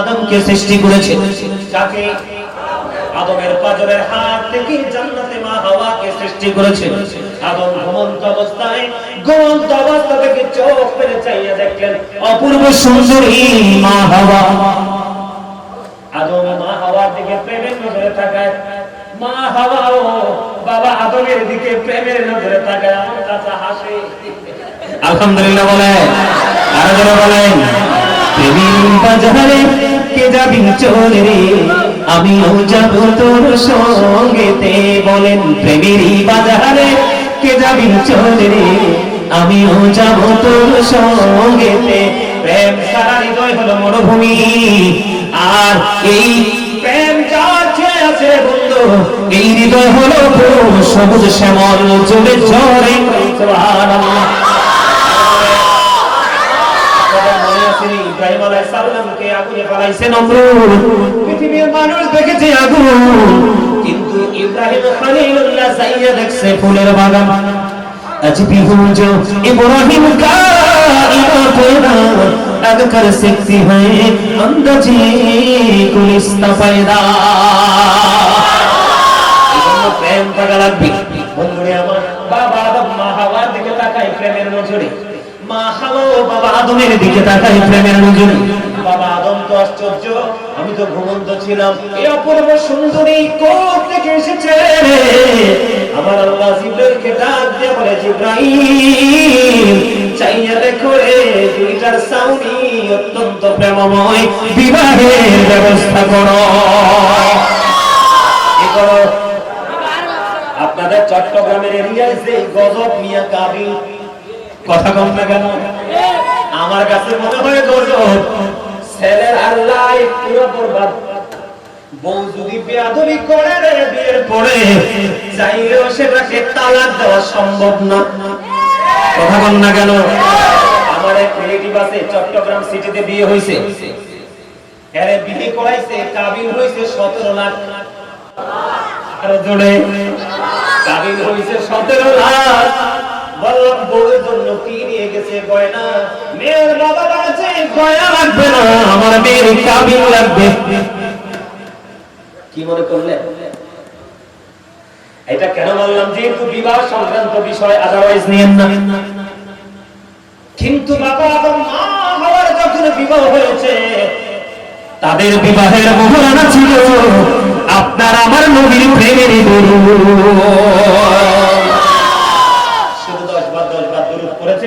আদমকে সৃষ্টি করেছেন আদমের পাজরের হাত জান্নাতে মা হাওয়াকে সৃষ্টি করেছেন আদম ঘুমন্ত অবস্থায়, ঘুমন্ত অবস্থা থেকে চোখ মেলে চাইয়া দেখলেন, অপূর্ব সুন্দরী মা হাওয়া। আদম মা হাওয়ার দিকে প্রেমের নজরে তাকায়। মা হাওয়াও বাবা আদমের দিকে প্রেমের নজরে তাকায়। আমার কাছে হাসে আলহামদুলিল্লাহ বলে আরও বলেন। প্রেমের বাজারে কে যাবি চলে রে? আমিও যাব তোর সঙ্গেতে। বলেন প্রেমেরই বাজারে কে যাবি চলে রে? আমিও যাব তোর সঙ্গেতে। প্রেম সারা হৃদয় হলো মরুভূমি। আর এই প্রেম যাচ্ছে আছে বন্ধু, এই হৃদয় হলো সবুজ শ্যামল চলে ঝরে। সুবহানাল্লাহ আপনাদের মনে আছে নি? ইব্রাহিম আলাইহিস সালামকে আগুনে ফেলাইছে নমরুদ পৃথিবীর মানুষ দেখেছে আগুন কিন্তু ইব্রাহিম খলিলুল্লাহ যাইয়া দেখছে ফুলের বাগান আজ বিহুজো ইব্রাহিম का इतना अग कर सकती है अंदाजी गुलिस्ता पैदा এজন্য প্রেম থাকা লাগবে বন্ধুরে আমার বাবা আদম মা হাওয়ার দিকে তাকাই প্রেমের নজরে আমি তো ঘুমন্ত ছিলাম। সুন্দরী থেকে এসেছে আমার আল্লাহ জিব্রাইলকে ডাক দিয়ে বলে, জিব্রাইল অত্যন্ত প্রেমময়। বিবাহের ব্যবস্থা করো। আপনাদের চট্টগ্রামের এরিয়ায় যে গজব মিয়া কাবিল কথা কম না কেন? আমার কাছে মনে হয় গজব ছেলের আল্লাহ পুরো বরবাদ। বউ যদি করে বিয়ের পরে, চাইলেও সেটাকে তালাক দেওয়া সম্ভব না। কথা কম না কেন? আমার এক রিলেটিভ আছে, চট্টগ্রাম সিটিতে বিয়ে এরে বিয়ে করাইছে, কাবিল হয়েছে সতেরো লাখ। আরও জোরে। কাবিল হয়েছে সতেরো লাখ। বললাম বউয়ের জন্য কি নিয়ে গেছে গয়না? মেয়ের বাবা বলেছে, গয়না লাগবে না, আমার মেয়ের লাগবে। কি মনে এটা কেন বললাম, যেহেতু বিবাহ সংক্রান্ত বিষয় আদারওয়াইজ নিয়েন না। কিন্তু বাবা এবং মা হওয়ার যখন বিবাহ হয়েছে, তাদের বিবাহের মোহরানা ছিল, আপনার আমার নবীর প্রেমের গরু শুধু দশ বার দশ বার দরুদ করেছে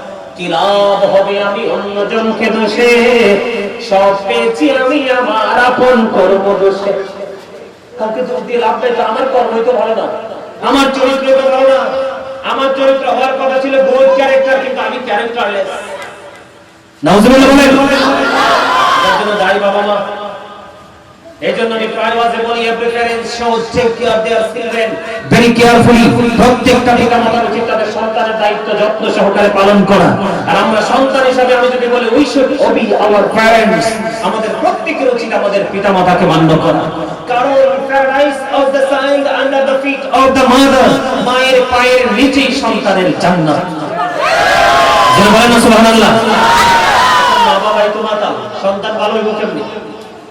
লাভ হবে আমি অন্যজনকে দোষে? সব পেয়েছি আমি, আমার আপন কর্ম দোষে। কাউকে দোষ দিয়ে লাভ নেই তো আমার কর্মই তো ভালো না। আমার চরিত্র তো ভালো না। আমার চরিত্র হওয়ার কথা ছিল গুড ক্যারেক্টার কিন্তু আমি ক্যারেক্টারলেস নাউজুবিল্লাহ বলেন। যার জন্য দায়ী বাবা মা। এই জন্য আমি প্রায় ওয়াজে বলি every parents should take care their children very carefully প্রত্যেকটা পিতা মাতার উচিত তাদের সন্তানের দায়িত্ব যত্ন সহকারে পালন করা আর আমরা সন্তান হিসেবে আমি যদি বলি we should obey our parents আমাদের প্রত্যেকের উচিত আমাদের পিতামাতাকে মান্য করা কারণ paradise of the signed under the feet of the mother মায়ের পায়ের নিচেই সন্তানের জান্নাত যেন বলেন না সুবহানাল্লাহ মা বাবাই তো মাতা সন্তান ভালো হইব কেমনি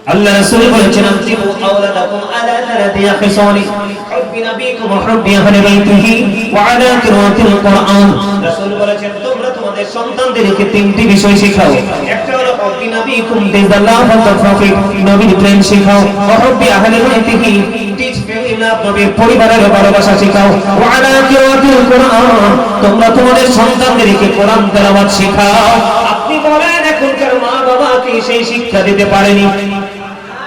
আল্লাহ রাসূল বলেছেন আনতিবু আওলাদাকুম আলা তারাতি খিসালি হুব্বি নবীকুম হুব্বি আহলি বাইতিহি ওয়া আলা কিরাতিল কুরআন। রাসূল বলেছেন, তোমরা তোমাদের সন্তানদেরকে তিনটি বিষয় শেখাও। একটা হলো হুব্বি নবীকুম দিদাল্লাহ ওয়া তাফাকিক নবীর প্রেম শেখাও। ওয়া হুব্বি আহলি বাইতিহি টিচ ফ্যামিলি নবীর পরিবারের ভালোবাসা শেখাও। ওয়া আলা কিরাতিল কুরআন, তোমরা তোমাদের সন্তানদেরকে কোরআন তেলাওয়াত শেখাও। আপনি বলেন, এখনকার মা বাবা কি সেই শিক্ষা দিতে পারেনি?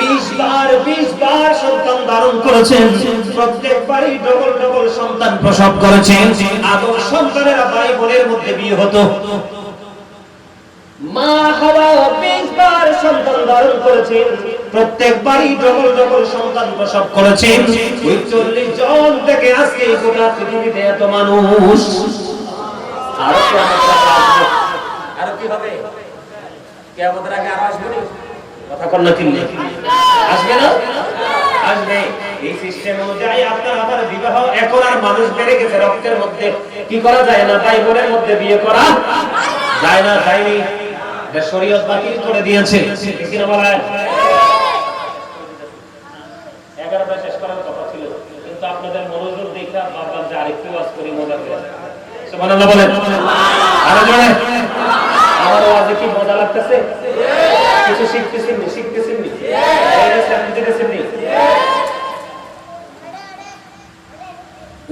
বিশ বার ডবল ডবল সন্তান প্রসব করেছেন। ওই চল্লিশ জন থেকে আজকে গোটা পৃথিবীতে এত মানুষ। আরও কি হবে? কে আমাদের আগে আরও আসবে? কথা না কিনলে আসবে না? আসবে। এই সিস্টেম অনুযায়ী আপনার আমার বিবাহ এখন আর মানুষ বেড়ে গেছে রক্তের মধ্যে। কি করা যায় না? ভাই বোনের মধ্যে বিয়ে করা যায় না যায়নি শরীয়ত বাতিল করে দিয়েছে। আপনাদের মনোযোগ দেখে আরেকটু আমার ওয়াজে কি মজা লাগতেছে? কিছু শিখতেছেন নি শিখতেছেন নি দিতেছেন নি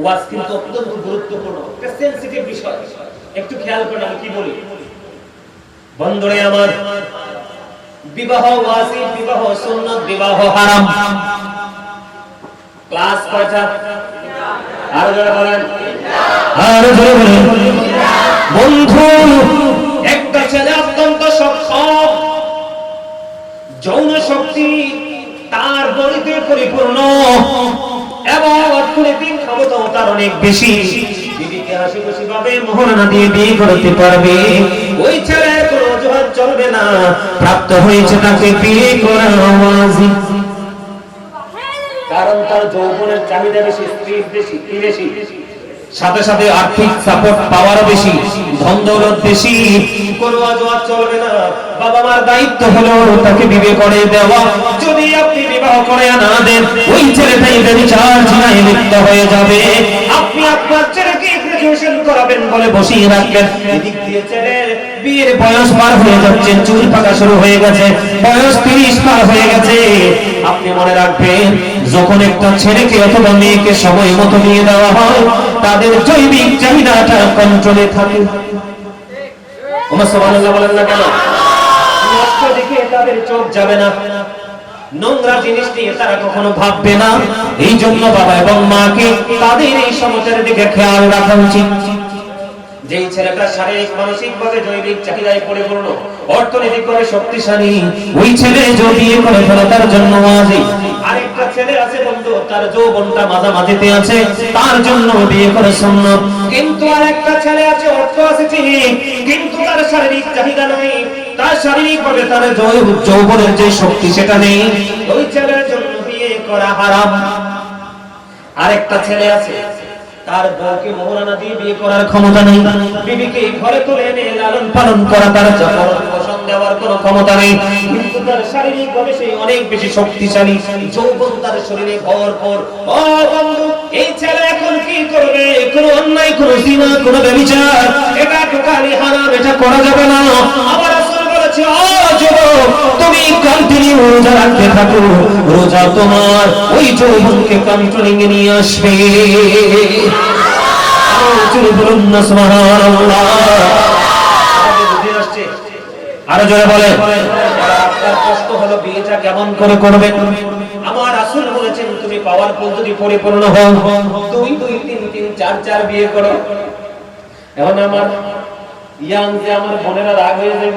ওয়াজ কিন্তু অত্যন্ত গুরুত্বপূর্ণ একটা সেনসিটিভ বিষয়। একটু খেয়াল করেন আমি কি বলি? বন্ধুরে আমার বিবাহ ওয়াজিব বিবাহ সুন্নাত বিবাহ হারাম। ক্লাস কয়টা আর জোরে বলেন। আর জোরে বলেন। বন্ধু একটা ছেলে অত্যন্ত সক্ষম। যৌন শক্তি তার বলিতে পরিপূর্ণ মোহরানা দিয়ে পারবে। ওই চলবে না। প্রাপ্ত হয়েছে তাকে কারণ তার যৌবনের চাহিদা বেশি স্ত্রী বেশি, কি বেশি? সাথে সাথে আর্থিক সাপোর্ট পাওয়ারও বেশি ধন দৌলত বেশি। কোনো অজুহাত চলবে না। বাবা মার দায়িত্ব হলো তাকে বিবে করে দেওয়া। যদি আপনি বিবাহ করে না দেন, ওই ছেলেটাই বিচার নাই লিপ্ত হয়ে যাবে। আপনি আপনার ছেলেকে গ্রাজুয়েশন করাবেন বলে বসিয়ে রাখবেন। এদিক দিয়ে ছেলের বিয়ের বয়স পার হয়ে যাচ্ছে, চুল পাকা শুরু হয়ে গেছে, বয়স তিরিশ পার হয়ে গেছে। আপনি মনে রাখবেন, যখন একটা ছেলেকে অথবা মেয়েকে সময় মতো নিয়ে দেওয়া হয়, তাদের জৈবিক চাহিদাটা কন্ট্রোলে থাকে। তাদের এই সমাজের দিকে খেয়াল রাখা উচিত। যেই ছেলেটা শারীরিক মানসিক ভাবে জৈবিক চাহিদায় পরিপূর্ণ অর্থনৈতিক ভাবে শক্তিশালী, ওই ছেলে যদি করে ফেলে, তার জন্য শারীরিক চাহিদা তার যৌবনের যে শক্তি সেটা নেই। ওই বিয়ে করা হারাম। আরেকটা ছেলে আছে তার বউকে মোহরানা দিয়ে বিয়ে করার ক্ষমতা নেই। বিবিকে ঘরে তুলে এনে লালন পালন করা তার যখন পোষণ দেওয়ার কোনো ক্ষমতা নেই। কিন্তু তার শারীরিক ভাবে সে অনেক বেশি শক্তিশালী। যৌবন তার শরীরে ভরপুর ও বন্ধু, এই ছেলে এখন কি করবে? কোনো অন্যায়, কোনো সীমা কোনো ব্যভিচার? এটা টোটালি হারাম, এটা করা যাবে না। আবার রাসূল বলেছে, ও তুমি কন্টিনিউ রোজা রাখতে থাকো। রোজা তোমার ওই যৌবনকে কন্ট্রোলিং এ নিয়ে আসবে। আরও জোরে বলেন কষ্ট হলো, বিয়েটা কেমন করে করবেন? আমার আসল বলেছেন, তুমি পাওয়ারফুল যদি পরিপূর্ণ হও, দুই দুই, তিন তিন, চার চার বিয়ে করো। এখন আমার ইয়াং যে আমার বোনেরা রাগ হয়ে যাব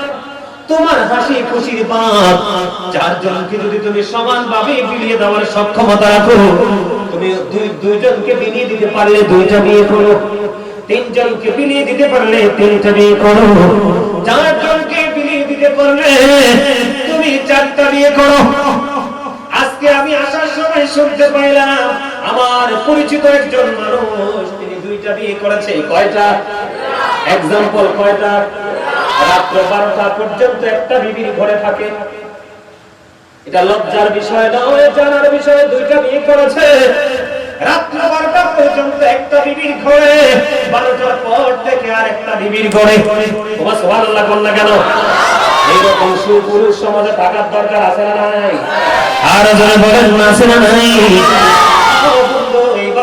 তোমার হাসি খুশির বাপ চারজনকে যদি তুমি সমানভাবে বিলিয়ে দেওয়ার সক্ষমতা রাখো, তুমি দুই দুইজনকে বিলিয়ে দিতে পারলে দুইটা বিয়ে করো। তিনজনকে বিলিয়ে দিতে পারলে তিনটা বিয়ে করো। চারজনকে বিলিয়ে দিতে পারলে তুমি চারটা বিয়ে করো। আজকে আমি আসার সময় শুনতে পাইলাম, আমার পরিচিত একজন মানুষ, তিনি দুইটা বিয়ে করেছে। কয়টা? এক্সাম্পল কয়টা? রাত্র বারোটা পর্যন্ত একটা বিবির ঘরে থাকে। এটা লজ্জার বিষয় নয়, জানার বিষয় দুইটা বিয়ে করেছে। একটা বিবির ঘরে, বারোটার পর থেকে আর একটা বিবির ঘরে। কেন? এইরকম সুপুরুষ সমাজে থাকার দরকার আছে না নাই? আর বলেন, আছে না নাই?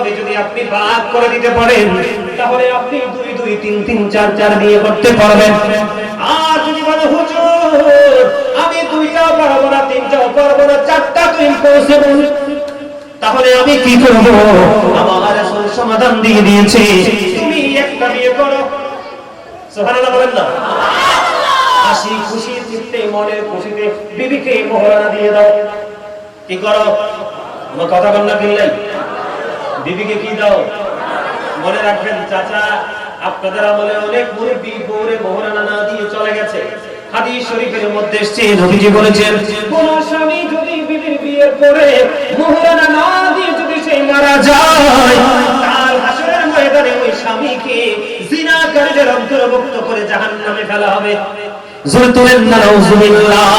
ও যদি আপনি ভাগ করে দিতে পারেন, তাহলে আপনি দুই দুই, তিন তিন, চার চার বিয়ে করতে পারবেন। আর যদি বলে, হুজুর, আমি দুইটাও পারব না তিনটাও পারব না, চারটা তুই পৌঁছবো তাহলে আমি কি করব? আমার রাসূল সমাধান দিয়ে দিয়েছে। তুমি একটা বিয়ে করো। সুবহানাল্লাহ বলেন না। হাসি খুশি, চিত্তে মনের খুশিতে, বিবিকে মোহরানা দিয়ে দাও। কি করো? আমার কথা বল না কিনলাই বিবিকে কি দাও? মনে রাখবেন, চাচা, আপনাদের আমলে অনেক মুরব্বী বউরে মোহরানা না দিয়ে চলে গেছে। হাদিস শরীফের মধ্যে এসেছে, নবীজি বলেছেন, কোন স্বামী যদি বিবির বিয়ের পরে মোহরানা না দিয়ে যদি সে মারা যায়, তার হাসরের ময়দানে ওই স্বামীকে জিনাকারীদের অন্তর্ভুক্ত করে জাহান্নামে ফেলা হবে। জোরে তুলেন না, নাউজুবিল্লাহ।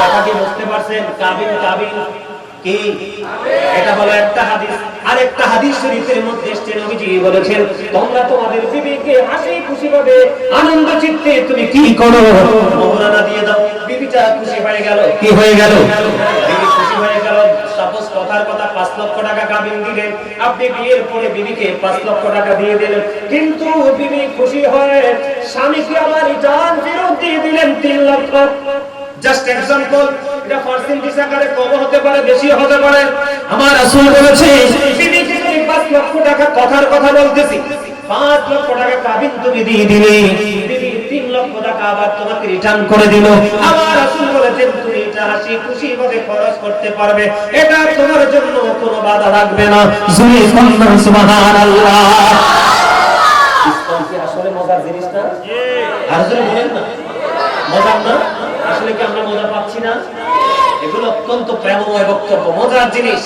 কথা কি বুঝতে পারছেন? কাবিল কাবিল। কি? এটা হলো একটা হাদিস। আর একটা হাদিস শরীফের মধ্যে এসেছে নবীজি বলেছেন তোমরা তোমাদের বিবিকে হাসি খুশি ভাবে আনন্দ চিত্তে তুমি কি করো? মোহরানা দিয়ে দাও। বিবিটা খুশি হয়ে গেল। কি হয়ে গেল? বিবি খুশি হয়ে গেল। সাপোজ কথার কথা পাঁচ লক্ষ টাকা কাবিন দিলেন। আপনি বিয়ের পরে বিবিকে পাঁচ লক্ষ টাকা দিয়ে দিলেন। কিন্তু বিবি খুশি হয়ে স্বামীকে আবার রিটার্ন ফেরত দিয়ে দিলেন তিন লক্ষ। জাস্ট এক্সাম্পল এটা পার্সেন্টেজ আকারে কম হতে পারে বেশি হতে পারে। আমার রাসূল বলেছে বিবিকে তুমি 5 লক্ষ টাকা কথার কথা বলতেছি 5 লক্ষ টাকা কাবিন তুমি দিয়ে দিলে বিবি 3 লক্ষ টাকা আবার তোমাকে রিটার্ন করে দিল। আমার রাসূল বলেছেন তুমি এটা হাসি খুশি ভাবে খরচ করতে পারবে এটা তোমার জন্য কোনো বাধা রাখবে না। জুরি সুবহানাল্লাহ। ইসলাম কি আসলে মজার জিনিস না? আর যদি বলেন না। মজার না? আসলে কি আমরা মজা পাচ্ছি না? এগুলো অত্যন্ত প্রেমময় বক্তব্য মজার জিনিস।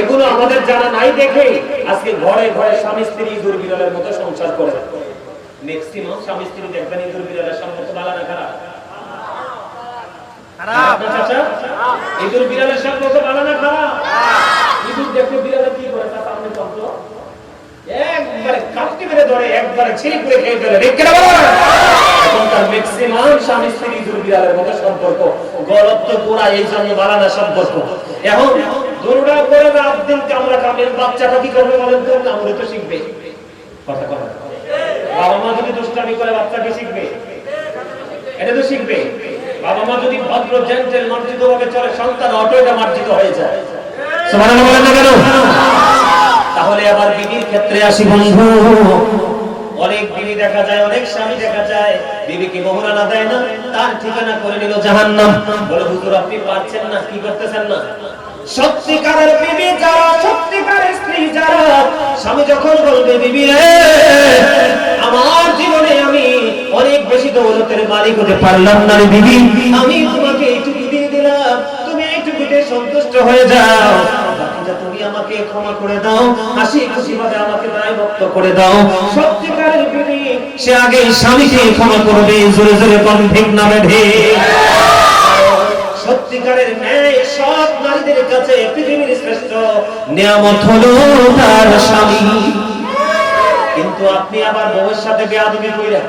এগুলো আমাদের জানা নাই দেখে আজকে ঘরে ঘরে স্বামী স্ত্রী দুর্বিরলের মতো সংসার করে। ম্যাক্সিমাম স্বামী স্ত্রী দেখবেন এই দুর্বিরলের সম্পর্ক ভালো না খারাপ। খারাপ। না চাচা এই দুর্বিরলের সম্পর্ক ভালো না খারাপ। ইঁদুর দেখলে বিড়ালে কি করে? তা সামনে তন্ত্র বাবা মা যদি এটা তো শিখবে। বাবা মা যদি ভদ্র জেন্টেল মার্জিত ভাবে চলে, সন্তান অটোটা মার্জিত হয়ে যায়। তাহলে আবার বিবির ক্ষেত্রে আসি বন্ধু। অনেক বিবি দেখা যায়, অনেক স্বামী দেখা যায়। বিবি কি মোহরানা দেয় না, তার ঠিকানা করে নিল জাহান্নাম। বলে, হুজুর, আপনি পারছেন না, কি করতেছেন না? সত্যিকারের বিবি যারা, সত্যিকারের স্ত্রী যারা, স্বামী যখন বলবে, বিবি আমার জীবনে আমি অনেক বেশি দৌলতের মালিক হতে পারলাম না বিবি। আমি তোমাকে এইটুকু দিয়ে দিলাম। তুমি এইটুকুতে সন্তুষ্ট হয়ে যাও। সে আগে স্বামীকে ক্ষমা করবে, জোরে জোরে ঠিক ঢেক সত্যিকারের সব নারীদের কাছে পৃথিবীর শ্রেষ্ঠ নিয়ামত হলো তার স্বামী। কিন্তু আপনি আবার বউয়ের সাথে বেয়াদবি কইরা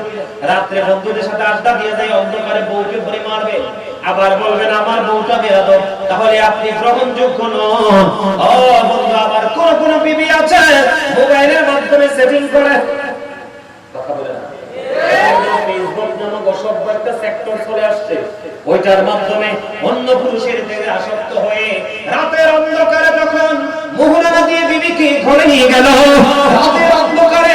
রাত্রে বন্ধুদের সাথে আড্ডা দিয়ে যায়, অন্ধকারে বউকে ধরে মারবে আবার বলবেন, আমার বউটা বেয়াদব। তাহলে আপনি গ্রহণযোগ্য নন। ও বন্ধু আবার কোন কোন বিবি আছে? মোবাইলের মাধ্যমে সেটিং করে। একটা হয়ে রাতের অন্ধকারে রাতের অন্ধকারে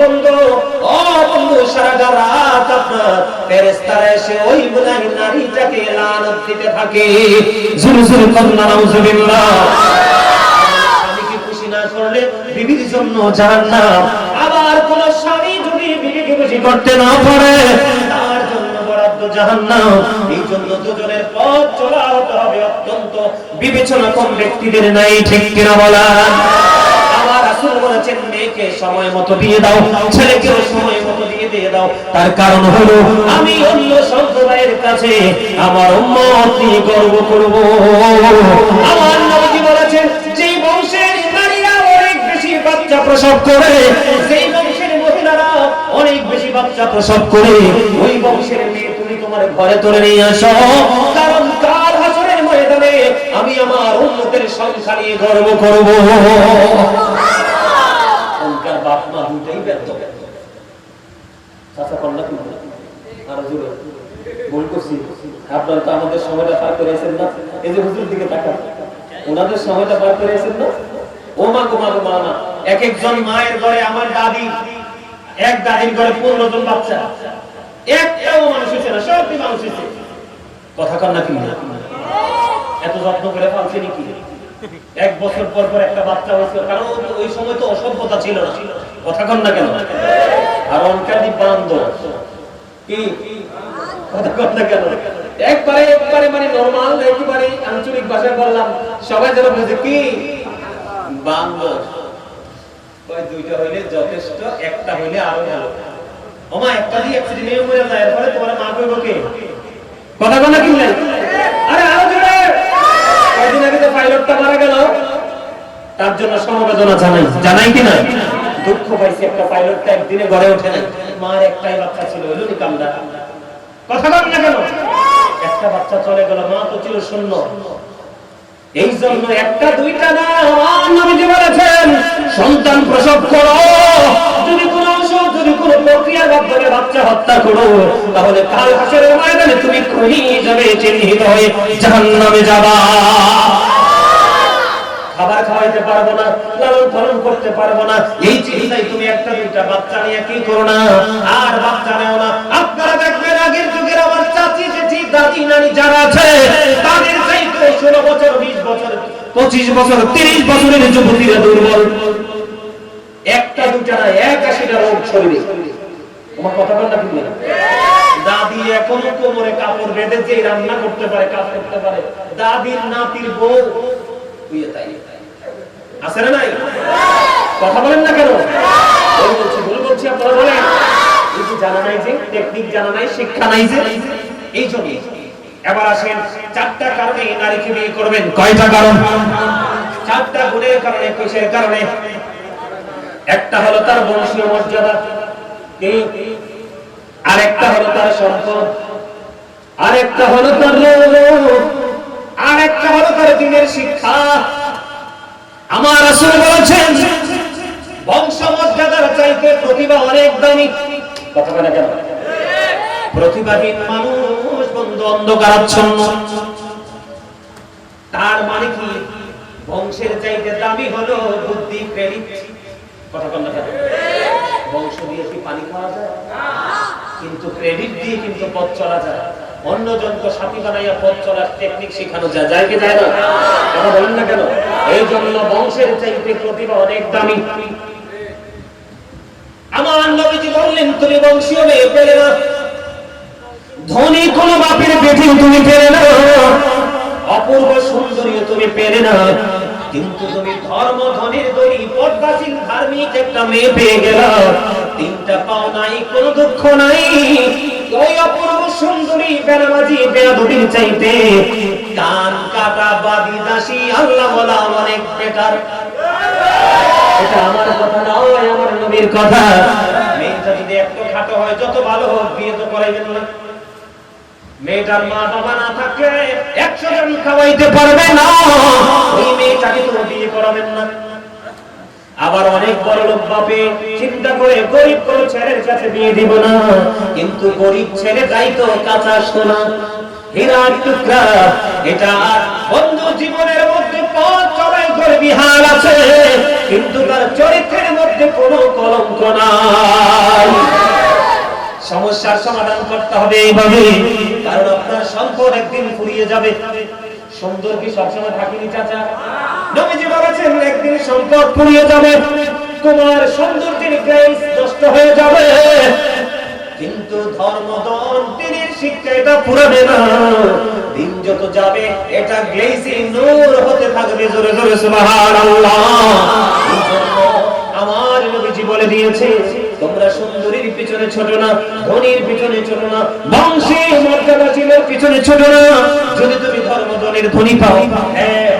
বন্ধ নাউজুবিল্লাহ। স্বামীকে খুশি না করলে আবার কোন স্বামী যদি খুশি করতে না পারে, তার জন্য বরাদ্দ জাহান্নাম। এই জন্য দুজনের পথ চলা হতে হবে অত্যন্ত বিবেচনা কম ব্যক্তিদের নাই ঠিক কিনা বলা রাসূল বলেছেন, মেয়েকে সময় মতো বিয়ে দাও, ছেলেকেও সময় মতো বিয়ে দিয়ে দাও। তার কারণ হলো, আমি অন্য সম্প্রদায়ের কাছে আমার উম্মত গর্ব করব। আমার নবীজি বলেছেন, যে বংশের নারীরা অনেক বেশি বাচ্চা প্রসব করে সেই বংশের মহিলারা অনেক বেশি বাচ্চা প্রসব করে, ওই বংশের মেয়ে তুমি তোমার ঘরে তুলে নিয়ে আসো। কারণ কাল হাসরের ময়দানে আমি আমার উন্নতের সংখ্যা গর্ব করব। ব্যর্থ চাচা কন্যা কি আরও জোরে ভুল করছি আপনারা তো আমাদের সময়টা পার না এই যে হুজুর দিকে তাকান ওনাদের সময়টা পার না ও মা মা এক একজন মায়ের ঘরে আমার দাদি এক দাদির ঘরে পনেরো জন বাচ্চা মানুষ হচ্ছে না মানুষ হচ্ছে কথা না এত যত্ন করে পালছে নাকি এক বছর পর পর একটা বাচ্চা হয়েছিল, কারণ ওই সময় তো অসভ্যতা ছিল না। কথা কন না কেন? আর অনকাদি কি? কথা কন না কেন? একবারে একবারে মানে নরমাল আঞ্চলিক ভাষায় বললাম, সবাই যেন বুঝে কি? দুইটা হইলে যথেষ্ট, একটা হইলে আরও ভালো। ওমা, একটা দিয়ে অ্যাক্সিডেন্ট মরে যায়, এরপরে তোমার মা কইব কে? কথা বলা আরে আরও জোরে! কয়দিন আগে পাইলটটা মারা গেল। তার জন্য সমবেদনা জানাই। জানাই কি না দুঃখ পাইছি একটা পাইলটটা একদিনে ঘরে ওঠে নাই। মার একটাই বাচ্চা ছিল হইল নি কামদা কথা বল না কেন? একটা বাচ্চা চলে গেল মা তো ছিল শূন্য। এই জন্য একটা দুইটা না আমার নবীজি বলেছেন সন্তান প্রসব করো। যদি কোন অংশ যদি কোন প্রক্রিয়ার মাধ্যমে বাচ্চা হত্যা করো তাহলে কাল হাসরের ময়দানে তুমি খুনি যাবে চিহ্নিত হয়ে জাহান্নামে যাবা। খাবার খাওয়াইতে পারব না, লালন পালন করতে পারব না। এই চিন্তায় তুমি একটা দুইটা বাচ্চা নিয়ে কি করো না? আর বাচ্চা নেও না। আপনারা দেখবেন আগের যুগের আমার চাচি, জেঠি, দাদি, নানি যারা আছে, তাদের চাইতে ষোলো বছর, বিশ বছর, পঁচিশ বছর, তিরিশ বছরের যুবতীরা দুর্বল। একটা দুটা না এক আশিটা রোগ শরীরে তোমার কথা বল না। কিন্তু দাদি এখনও কোমরে কাপড় বেঁধে যে রান্না করতে পারে, কাজ করতে পারে। দাদির নাতির বউ তাই। আছে না নাই? কথা বলেন না কেন? বলছি ভুল বলছি আপনারা বলেন। এই যে জানা নাই যে টেকনিক জানা নাই শিক্ষা নাই যে এই জন্য। এবার আসেন চারটা কারণে নারীকে বিয়ে করবেন। কয়টা কারণ? চারটা গুণের কারণে কিসের কারণে? একটা হলো তার বংশীয় মর্যাদা। আরেকটা হলো তার সম্পদ। আরেকটা হলো তার আরেকটা হলো তার দিনের শিক্ষা। আমার রাসূল বলেছেন বংশ মর্যাদার চাইতে প্রতিভা অনেক দামি। কথা বলে কেন? প্রতিভাহীন মানুষ বন্ধু অন্ধকারাচ্ছন্ন। তার মানে কি? বংশের চাইতে দামি হলো বুদ্ধি, ক্রেডিট। কথা বল কেন? বংশ দিয়ে কি পানি খাওয়া যায়? কিন্তু ক্রেডিট দিয়ে কিন্তু পথ চলা যায়। অন্যজন তো সাথী বানাইয়া পথ চলার টেকনিক শেখানো যায়। যায় কি যায় না? কথা বলেন না কেন? এই জন্য বংশের চাইতে প্রতিভা অনেক দামি। আমার নবীজি বললেন, তুমি বংশীয় মেয়ে, পেলে না। ধনী কোন বাপের তুমি পেলে না। অপূর্ব সুন্দরী তুমি পেলে না। কিন্তু তুমি ধর্ম, ধনের দড়ি, পদ্মাসীন, ধার্মিক একটা মেয়ে পেয়ে গেল। তিনটা পাও নাই, কোন দুঃখ নাই। ওই অপূর্ব সুন্দরী বেনামাজি বেয়াদবির চাইতে কান কাটা বাদি দাসী আল্লাহ বলা অনেক বেকার এটা আমার কথা নয়, আমার নবীর কথা। মেয়েটা যদি একটু খাটো হয়, যত ভালো হোক, বিয়ে তো করাইবেন না। মেয়েটার মা বাবা না থাকলে একশো জন খাওয়াইতে পারবে না। ওই মেয়েটাকে তো বিয়ে করাবেন না। আবার অনেক বড় লোক বাপে, চিন্তা করে গরিব কোন ছেলের কাছে বিয়ে দিব না। কিন্তু গরিব ছেলেটাই তো কাঁচা সোনা, হীরার টুকরা। এটা বন্ধু জীবনের মধ্যে পথ চড়াই করে বিহার আছে, কিন্তু তার চরিত্রের মধ্যে কোনো কলঙ্ক নাই। সমস্যার সমাধান করতে হবে এইভাবে, কারণ আপনার সম্পদ একদিন ফুরিয়ে যাবে। সুন্দর কি সবসময় থাকেনি, চাচা? নবীজি বলেছেন, একদিন সম্পদ ফুরিয়ে যাবে তোমার সৌন্দর্যের গ্রেস নষ্ট হয়ে যাবে। কিন্তু ধর্মদন শিক্ষা এটা পুরাবে না। দিন যত যাবে, এটা গ্লেসি নূর হতে থাকবে জোরে জোরে আমার নবীজি বলে দিয়েছে, তোমরা সুন্দরীর পিছনে ছোট না, ধনির পিছনে ছোট না বংশী পিছনে ছোট না। যদি তুমি ধর্মদনের ধনী পাও হ্যাঁ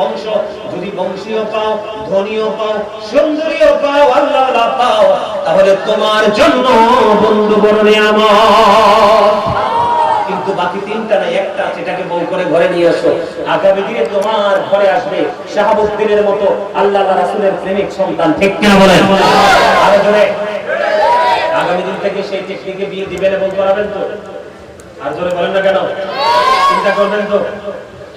বংশ, যদি বংশীয় পাও, ধনীও পাও, সুন্দরীও পাও আল্লাহ পাও, তাহলে তোমার জন্য বন্ধু আমার। কিন্তু বাকি তিনটা একটা সেটাকে বউ করে ঘরে নিয়ে আসো। আগামী দিনে তোমার ঘরে আসবে শাহাবুদ্দিনের মতো আল্লাহ রাসূলের প্রেমিক সন্তান, ঠিক কিনা আরও জোরে। আগামী দিন থেকে সেই টেকনিকে বিয়ে দিবেন এবং করাবেন তো? আর জোরে বলেন না কেন? চিন্তা করবেন তো?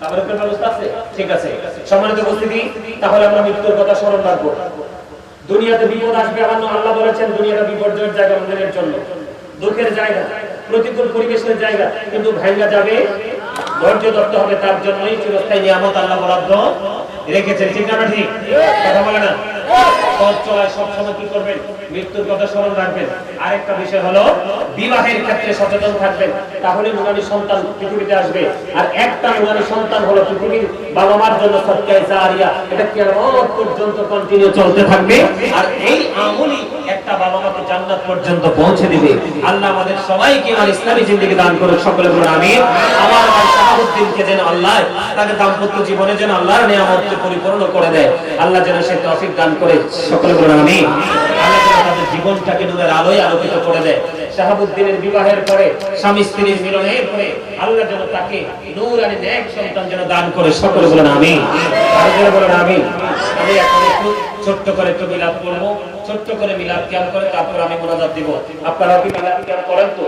তাবারকের ব্যবস্থা আছে? ঠিক আছে। সম্মানিত উপস্থিতি, তাহলে আমরা মৃত্যুর কথা স্মরণ রাখব। দুনিয়াতে বিপদ আসবে আমার আল্লাহ বলেছেন, দুনিয়াটা বিপর্যয়ের জায়গা আমাদের জন্য। দুঃখের জায়গা, প্রতিকূল পরিবেশের জায়গা, কিন্তু ভাঙ্গা যাবে ধৈর্য ধরতে হবে তার জন্যই চিরস্থায়ী নিয়ামত আল্লাহ বরাদ্দ রেখেছেন। ঠিক না ঠিক। কথা বলে না? পথ চলায় সবসময় কি করবেন? মৃত্যুর কথা স্মরণ রাখবেন। আরেকটা বিষয় হলো বিবাহের ক্ষেত্রে সচেতন থাকবেন। তাহলে নুরানি সন্তান পৃথিবীতে আসবে। আর একটা নুরানি সন্তান হলো পৃথিবীর বাবা মার জন্য সৎকায় জারিয়া এটা কিয়ামত পর্যন্ত কন্টিনিউ চলতে থাকবে। আর এই আমলই একটা বাবা মাকে জান্নাত পর্যন্ত পৌঁছে দিবে। আল্লাহ আমাদের সবাইকে আমার ইসলামী জিন্দেগি দান করুক, সকলে বলুন আমি আমার ভাই শাহাবুদ্দিনকে যেন আল্লাহ তাকে দাম্পত্য জীবনে যেন আল্লাহর নিয়ামতকে পরিপূর্ণ করে দেয়, আল্লাহ যেন সে তৌফিক দান করে, সকলে বলুন আমি আল্লাহ যেন তাদের জীবনটাকে নূরের আলোয় আলোকিত করে দেয়। শাহাবুদ্দিনের বিবাহের পরে, স্বামী স্ত্রীর মিলনের পরে, আল্লাহ যেন তাকে নূর আনি নেক সন্তান যেন দান করে, সকলে বলেন আমি আর যেন বলেন আমি আমি এখন একটু ছোট্ট করে একটু মিলাদ করব ছোট্ট করে মিলাদ ক্যাম্প করে, তারপর আমি মোনাজাত দিব। আপনারা কি মিলাদ ক্যাম্প করেন তো?